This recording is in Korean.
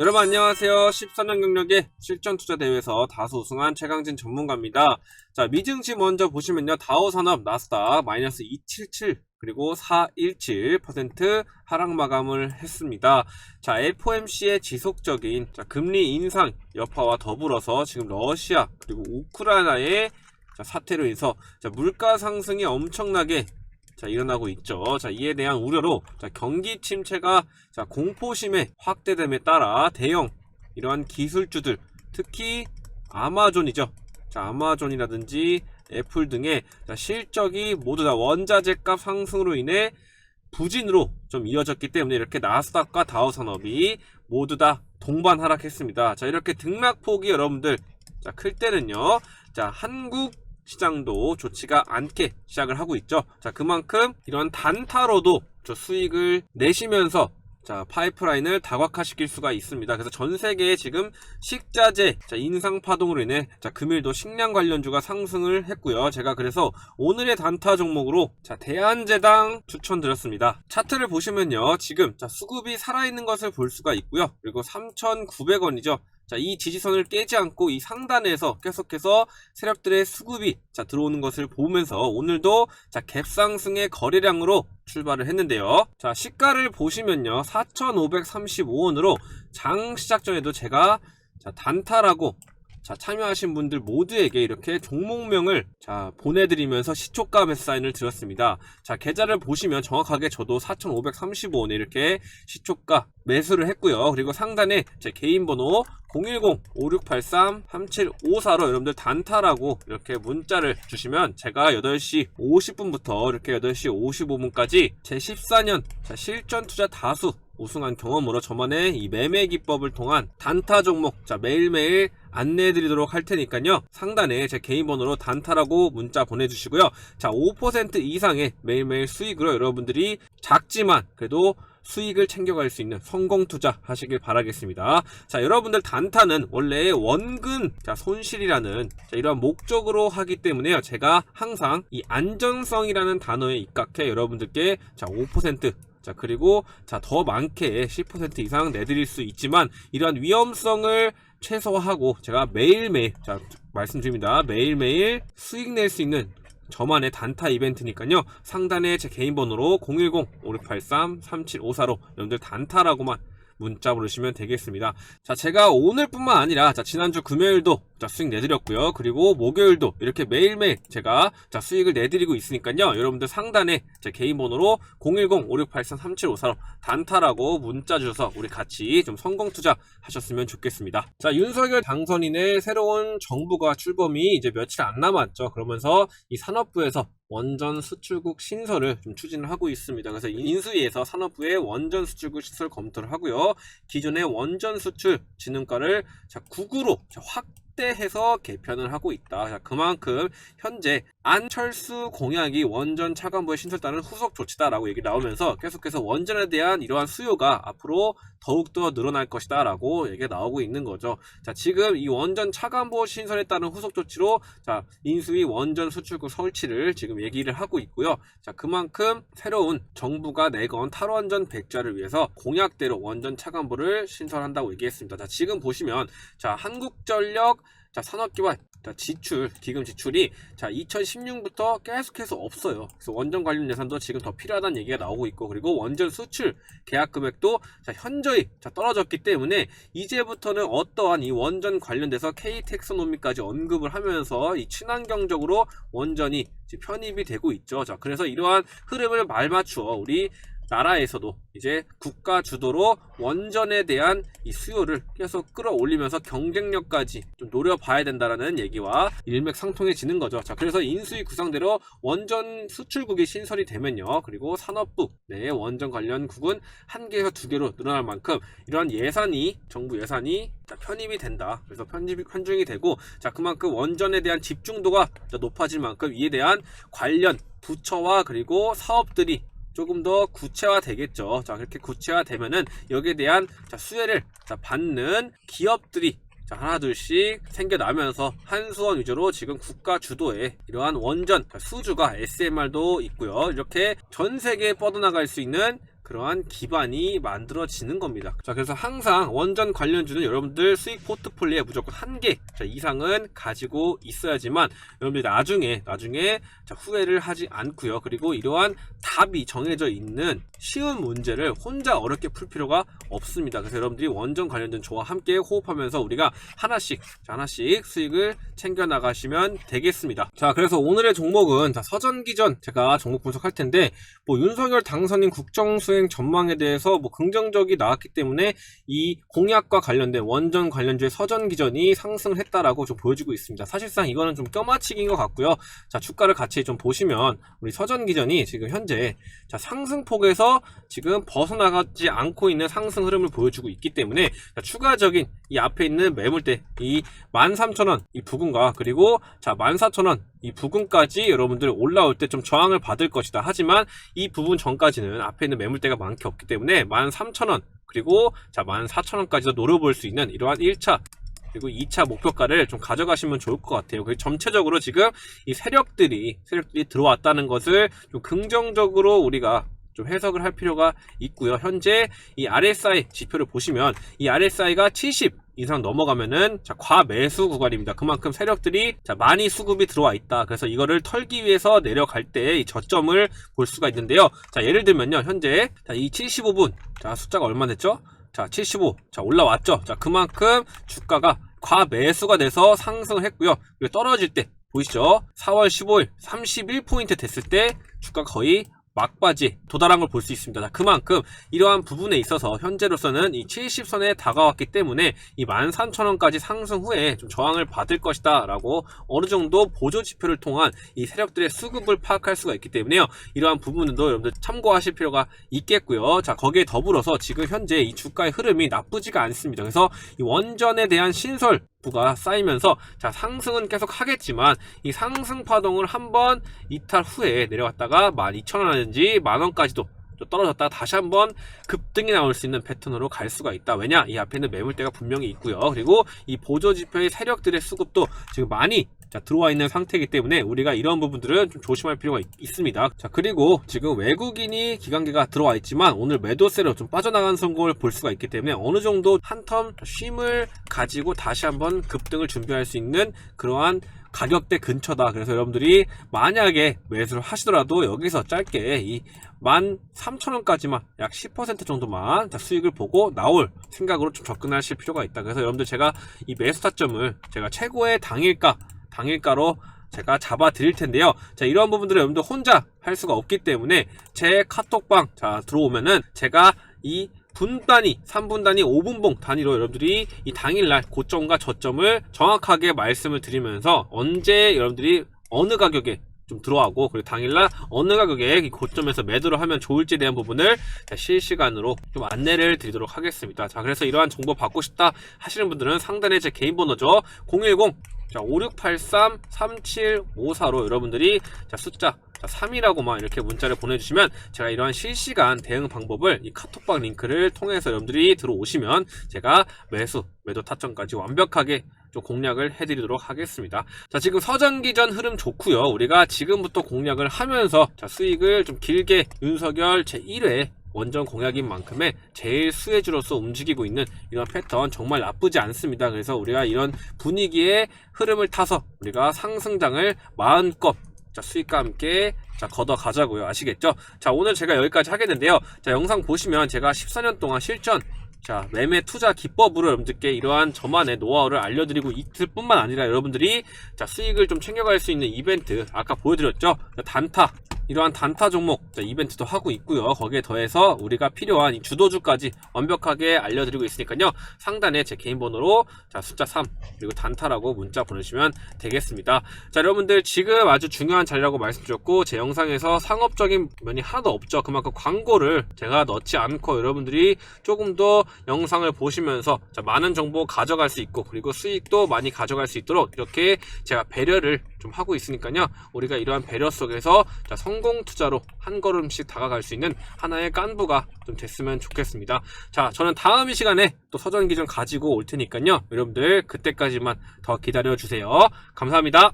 여러분 안녕하세요. 14년 경력의 실전 투자 대회에서 다수 우승한 최강진 전문가입니다. 자, 미증시 먼저 보시면요. 다우산업 나스닥 마이너스 277 그리고 417% 하락 마감을 했습니다. 자, FOMC의 지속적인 자, 금리 인상 여파와 더불어서 지금 러시아 그리고 우크라이나의 자, 사태로 인해서 자, 물가 상승이 엄청나게 자, 일어나고 있죠. 자, 이에 대한 우려로 자, 경기 침체가 자, 공포심의 확대됨에 따라 대형 이러한 기술주들 특히 아마존이죠. 자, 아마존이라든지 애플 등의 자, 실적이 모두 다 원자재 값 상승으로 인해 부진으로 좀 이어졌기 때문에 이렇게 나스닥과 다우 산업이 모두 다 동반 하락했습니다. 자, 이렇게 등락폭이 여러분들 자, 클 때는요. 자, 한국 시장도 좋지가 않게 시작을 하고 있죠. 자, 그만큼 이런 단타로도 저 수익을 내시면서 자, 파이프라인을 다각화시킬 수가 있습니다. 그래서 전 세계에 지금 식자재 자, 인상 파동으로 인해 자, 금일도 식량 관련주가 상승을 했고요. 제가 그래서 오늘의 단타 종목으로 자, 대한제당 추천드렸습니다. 차트를 보시면요. 지금 자, 수급이 살아있는 것을 볼 수가 있고요. 그리고 3,900원이죠. 자, 이 지지선을 깨지 않고 이 상단에서 계속해서 세력들의 수급이 자, 들어오는 것을 보면서 오늘도 자, 갭상승의 거래량으로 출발을 했는데요. 자, 시가를 보시면요. 4,535원으로 장 시작 전에도 제가 자, 단타라고 자, 참여하신 분들 모두에게 이렇게 종목명을 자, 보내드리면서 시초가 매수 사인을 드렸습니다. 자, 계좌를 보시면 정확하게 저도 4,535원에 이렇게 시초가 매수를 했고요. 그리고 상단에 제 개인 번호 010-5683-3754로 여러분들 단타라고 이렇게 문자를 주시면 제가 8시 50분부터 이렇게 8시 55분까지 제 14년 자, 실전 투자 다수 우승한 경험으로 저만의 이 매매 기법을 통한 단타 종목 자 매일매일 안내해 드리도록 할 테니까요. 상단에 제 개인 번호로 단타라고 문자 보내주시고요. 자 5% 이상의 매일매일 수익으로 여러분들이 작지만 그래도 수익을 챙겨갈 수 있는 성공 투자 하시길 바라겠습니다. 자, 여러분들 단타는 원래 원근 자, 손실이라는 자, 이러한 목적으로 하기 때문에요. 제가 항상 이 안전성이라는 단어에 입각해 여러분들께 자, 5% 자, 그리고 자, 더 많게 10% 이상 내드릴 수 있지만 이러한 위험성을 최소화하고 제가 매일매일 자, 말씀드립니다. 매일매일 수익 낼 수 있는 저만의 단타 이벤트니까요. 상단에 제 개인 번호로 010-5683-3754로 여러분들 단타라고만 문자 보내시면 되겠습니다. 자, 제가 오늘뿐만 아니라 자, 지난주 금요일도 자, 수익 내드렸고요. 그리고 목요일도 이렇게 매일매일 제가 자, 수익을 내드리고 있으니까요. 여러분들 상단에 제 개인 번호로 010-5683-3754로 단타라고 문자 주셔서 우리 같이 좀 성공 투자 하셨으면 좋겠습니다. 자, 윤석열 당선인의 새로운 정부가 출범이 이제 며칠 안 남았죠. 그러면서 이 산업부에서 원전 수출국 신설을 좀 추진을 하고 있습니다. 그래서 인수위에서 산업부의 원전 수출국 신설 검토를 하고요. 기존의 원전 수출 진흥가를 자 9구로 확 대해서 개편을 하고 있다. 자, 그만큼 현재 안철수 공약이 원전 차관부의 신설 따른 후속 조치다라고 얘기 나오면서 계속해서 원전에 대한 이러한 수요가 앞으로 더욱더 늘어날 것이다라고 얘기가 나오고 있는 거죠. 자, 지금 이 원전 차관부 신설에 따른 후속 조치로 자, 인수위 원전 수출국 설치를 지금 얘기를 하고 있고요. 자, 그만큼 새로운 정부가 내건 탈원전 백자를 위해서 공약대로 원전 차관부를 신설한다고 얘기했습니다. 자, 지금 보시면 자, 한국전력 자, 산업기반 자, 지출, 기금 지출이 자, 2016부터 계속해서 없어요. 그래서 원전 관련 예산도 지금 더 필요하다는 얘기가 나오고 있고, 그리고 원전 수출 계약 금액도 자, 현저히 자, 떨어졌기 때문에 이제부터는 어떠한 이 원전 관련돼서 K 텍소노미까지 언급을 하면서 이 친환경적으로 원전이 편입이 되고 있죠. 자, 그래서 이러한 흐름을 말 맞추어 우리 나라에서도 이제 국가 주도로 원전에 대한 이 수요를 계속 끌어올리면서 경쟁력까지 좀 노려봐야 된다라는 얘기와 일맥상통해지는 거죠. 자, 그래서 인수위 구상대로 원전 수출국이 신설이 되면요. 그리고 산업부 내 원전 관련 국은 한 개에서 두 개로 늘어날 만큼 이러한 예산이 정부 예산이 자, 편입이 된다. 그래서 편입이 편중이 되고 자, 그만큼 원전에 대한 집중도가 자, 높아질 만큼 이에 대한 관련 부처와 그리고 사업들이 조금 더 구체화 되겠죠. 자, 그렇게 구체화 되면은 여기에 대한 자, 수혜를 자, 받는 기업들이 자, 하나 둘씩 생겨나면서 한수원 위주로 지금 국가 주도의 이러한 원전 자, 수주가 SMR도 있고요. 이렇게 전 세계에 뻗어나갈 수 있는 그러한 기반이 만들어지는 겁니다. 자, 그래서 항상 원전 관련주는 여러분들 수익 포트폴리오에 무조건 한 개 이상은 가지고 있어야지만 여러분들이 나중에 나중에 자, 후회를 하지 않고요. 그리고 이러한 답이 정해져 있는 쉬운 문제를 혼자 어렵게 풀 필요가 없습니다. 그래서 여러분들이 원전 관련된 저와 함께 호흡하면서 우리가 하나씩 자, 하나씩 수익을 챙겨 나가시면 되겠습니다. 자, 그래서 오늘의 종목은 자, 서전기전 제가 종목 분석할 텐데 뭐 윤석열 당선인 국정수행 전망에 대해서 뭐 긍정적이 나왔기 때문에 이 공약과 관련된 원전 관련주의 서전 기전이 상승을 했다라고 좀 보여지고 있습니다. 사실상 이거는 좀 껴맞추기인 것 같고요. 자, 주가를 같이 좀 보시면 우리 서전 기전이 지금 현재 자, 상승폭에서 지금 벗어나가지 않고 있는 상승 흐름을 보여주고 있기 때문에 자, 추가적인 이 앞에 있는 매물대 이 13,000원 이 부근과 그리고 자 14,000원 이 부근까지 여러분들 올라올 때 좀 저항을 받을 것이다. 하지만 이 부분 전까지는 앞에 있는 매물대가 많게 없기 때문에 13,000원 그리고 자 14,000원까지도 노려볼 수 있는 이러한 1차 그리고 2차 목표가를 좀 가져가시면 좋을 것 같아요. 그리고 전체적으로 지금 이 세력들이 세력들이 들어왔다는 것을 좀 긍정적으로 우리가 좀 해석을 할 필요가 있고요. 현재 이 RSI 지표를 보시면 이 RSI가 70 이상 넘어가면은 자, 과매수 구간입니다. 그만큼 세력들이 자, 많이 수급이 들어와 있다. 그래서 이거를 털기 위해서 내려갈 때 이 저점을 볼 수가 있는데요. 자, 예를 들면요. 현재 자, 이 75분 자, 숫자가 얼마 됐죠? 자, 75. 자, 올라왔죠? 자, 그만큼 주가가 과매수가 돼서 상승을 했고요. 그리고 떨어질 때 보이시죠? 4월 15일 31포인트 됐을 때 주가 거의 막바지 도달한 걸 볼 수 있습니다. 자, 그만큼 이러한 부분에 있어서 현재로서는 이 70선에 다가왔기 때문에 이 13,000원까지 상승 후에 좀 저항을 받을 것이다 라고 어느 정도 보조 지표를 통한 이 세력들의 수급을 파악할 수가 있기 때문에요. 이러한 부분도 여러분들 참고하실 필요가 있겠고요. 자, 거기에 더불어서 지금 현재 이 주가의 흐름이 나쁘지가 않습니다. 그래서 이 원전에 대한 신설 부가 쌓이면서 자 상승은 계속 하겠지만 이 상승 파동을 한번 이탈 후에 내려갔다가 12,000원이든지 만원까지도 또 떨어졌다가 다시 한번 급등이 나올 수 있는 패턴으로 갈 수가 있다. 왜냐? 이 앞에는 매물대가 분명히 있고요. 그리고 이 보조 지표의 세력들의 수급도 지금 많이 자, 들어와 있는 상태이기 때문에 우리가 이런 부분들은 좀 조심할 필요가 있, 습니다 자, 그리고 지금 외국인이 기관계가 들어와 있지만 오늘 매도세로 좀 빠져나간 선고를 볼 수가 있기 때문에 어느 정도 한 텀 쉼을 가지고 다시 한번 급등을 준비할 수 있는 그러한 가격대 근처다. 그래서 여러분들이 만약에 매수를 하시더라도 여기서 짧게 이 13,000원까지만 약 10% 정도만 자, 수익을 보고 나올 생각으로 좀 접근하실 필요가 있다. 그래서 여러분들 제가 이 매수 타점을 제가 최고의 당일가 당일가로 제가 잡아 드릴 텐데요. 자, 이런 부분들을 여러분들 혼자 할 수가 없기 때문에 제 카톡방 자, 들어오면은 제가 이 분 단위, 3분 단위, 5분봉 단위로 여러분들이 이 당일날 고점과 저점을 정확하게 말씀을 드리면서 언제 여러분들이 어느 가격에 좀 들어가고 그리고 당일날 어느 가격에 이 고점에서 매도를 하면 좋을지에 대한 부분을 자, 실시간으로 좀 안내를 드리도록 하겠습니다. 자, 그래서 이러한 정보 받고 싶다 하시는 분들은 상단에 제 개인 번호죠. 010 자, 5683-3754로 여러분들이 자, 숫자 자, 3이라고만 이렇게 문자를 보내주시면 제가 이러한 실시간 대응 방법을 이 카톡방 링크를 통해서 여러분들이 들어오시면 제가 매수, 매도 타점까지 완벽하게 좀 공략을 해드리도록 하겠습니다. 자, 지금 서전기전 흐름 좋고요. 우리가 지금부터 공략을 하면서 자, 수익을 좀 길게 윤석열 제1회 원전 공약인 만큼의 제일 수혜주로서 움직이고 있는 이런 패턴 정말 나쁘지 않습니다. 그래서 우리가 이런 분위기의 흐름을 타서 우리가 상승장을 마음껏 자, 수익과 함께 자, 걷어 가자고요. 아시겠죠? 자, 오늘 제가 여기까지 하겠는데요. 자, 영상 보시면 제가 14년 동안 실전 자, 매매 투자 기법으로 여러분들께 이러한 저만의 노하우를 알려드리고 있을 뿐만 아니라 여러분들이 자, 수익을 좀 챙겨갈 수 있는 이벤트 아까 보여드렸죠? 자, 단타 이러한 단타 종목 자, 이벤트도 하고 있고요. 거기에 더해서 우리가 필요한 이 주도주까지 완벽하게 알려드리고 있으니까요. 상단에 제 개인 번호로 자, 숫자 3 그리고 단타라고 문자 보내주시면 되겠습니다. 자, 여러분들 지금 아주 중요한 자리라고 말씀드렸고 제 영상에서 상업적인 면이 하나도 없죠. 그만큼 광고를 제가 넣지 않고 여러분들이 조금 더 영상을 보시면서 자, 많은 정보 가져갈 수 있고 그리고 수익도 많이 가져갈 수 있도록 이렇게 제가 배려를 좀 하고 있으니까요. 우리가 이러한 배려 속에서 자, 성공 투자로 한 걸음씩 다가갈 수 있는 하나의 깐부가 좀 됐으면 좋겠습니다. 자, 저는 다음 이 시간에 또 서전 기준 가지고 올 테니까요. 여러분들 그때까지만 더 기다려 주세요. 감사합니다.